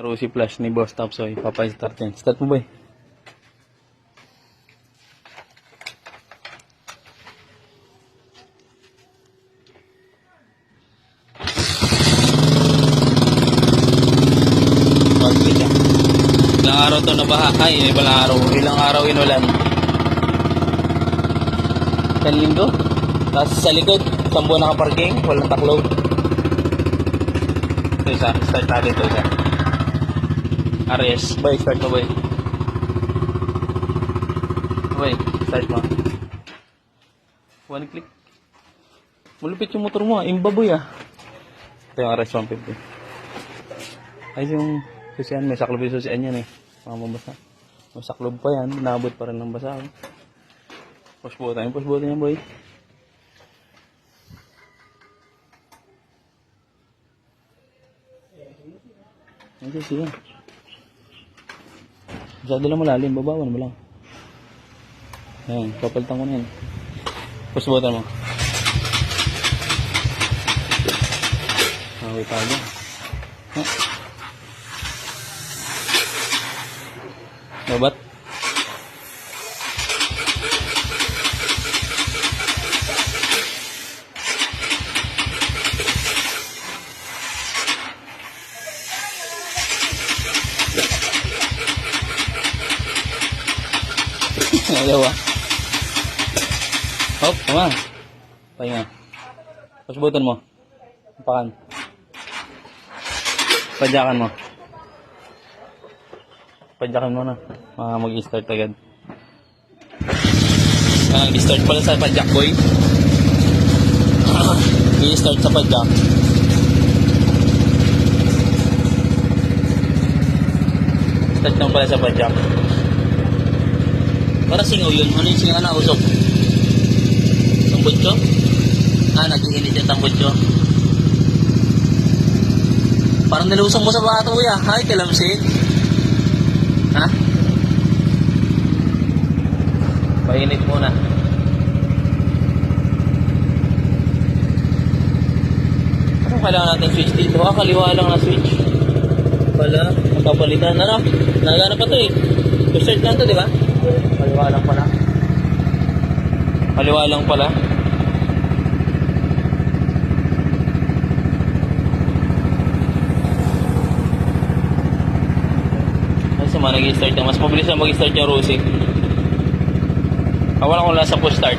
Rosy Flash ni Boss Tapsoy. Papay-start yan. Start mo eh? Yan. Ilang araw to nabaha. Ay, ilang araw. Ilang araw inulan. Isang linggo. Tapos sa likod, isang buwan nakaparking. Walang taklow. Ito isa. Start natin ito isa. RS. Boy, start mo boy. Boy, start mo. One click. Malupit yung motor mo ah. Imba boy ah. Ito yung RS 150. Ay yung susian. May saklob yung susian yan eh. Mga mabasa. May saklob pa yan. Naabot pa rin ng basa. Oh. Push button. Push button yan boy. Nandiyan siya. Masyado lang malalim. Babawan mo lang. Ayan. Papalitan ko na yan. Push mo. Okay tayo. Ha? Babat? Ayaw ah. Hop, tama. Pahinga. Push button mo. Pakan. Padyakan mo. Padyakan mo na. Ah, mag-start agad. Ah, start pala sa padyak boy. I-start sa padyak. Start lang pala sa padyak. Para singaw yun. Ano yung singaw na usok? Tambutso? Ah, nag-iinit yung tambutso. Parang nilusong mo sa bato kuya. Ay, kalamsi. Ha? Painit muna. Ano kailangan natin switch dito? Ah, kaliwa lang na switch. Pala, magpapalitan. Ano? Nagana pa to eh. To-start lang to, di ba? Kaliwa lang pala. Kaliwa lang pala. Mga nag-start yung mas mabilis na mag-start yung Rosie. Ah, wala akong lasa push start.